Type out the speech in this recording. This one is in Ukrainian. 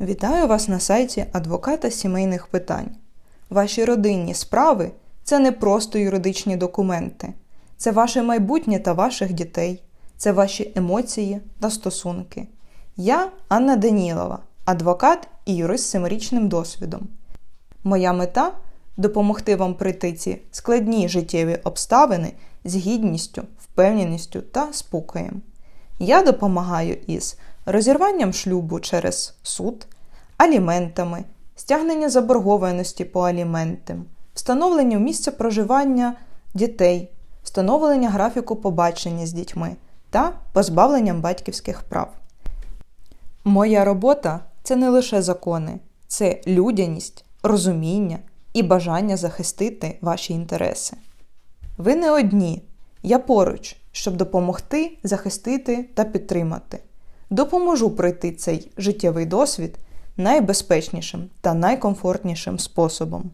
Вітаю вас на сайті адвоката сімейних питань. Ваші родинні справи це не просто юридичні документи, це ваше майбутнє та ваших дітей, це ваші емоції та стосунки. Я Анна Данілова, адвокат і юрист з семирічним досвідом. Моя мета допомогти вам пройти ці складні життєві обставини з гідністю, впевненістю та спокоєм. Я допомагаю із розірванням шлюбу через суд, аліментами, стягнення заборгованості по аліментам, встановленням місця проживання дітей, встановлення графіку побачення з дітьми та позбавленням батьківських прав. Моя робота це не лише закони, це людяність, розуміння і бажання захистити ваші інтереси. Ви не одні. Я поруч, щоб допомогти, захистити та підтримати. Допоможу пройти цей життєвий досвід найбезпечнішим та найкомфортнішим способом.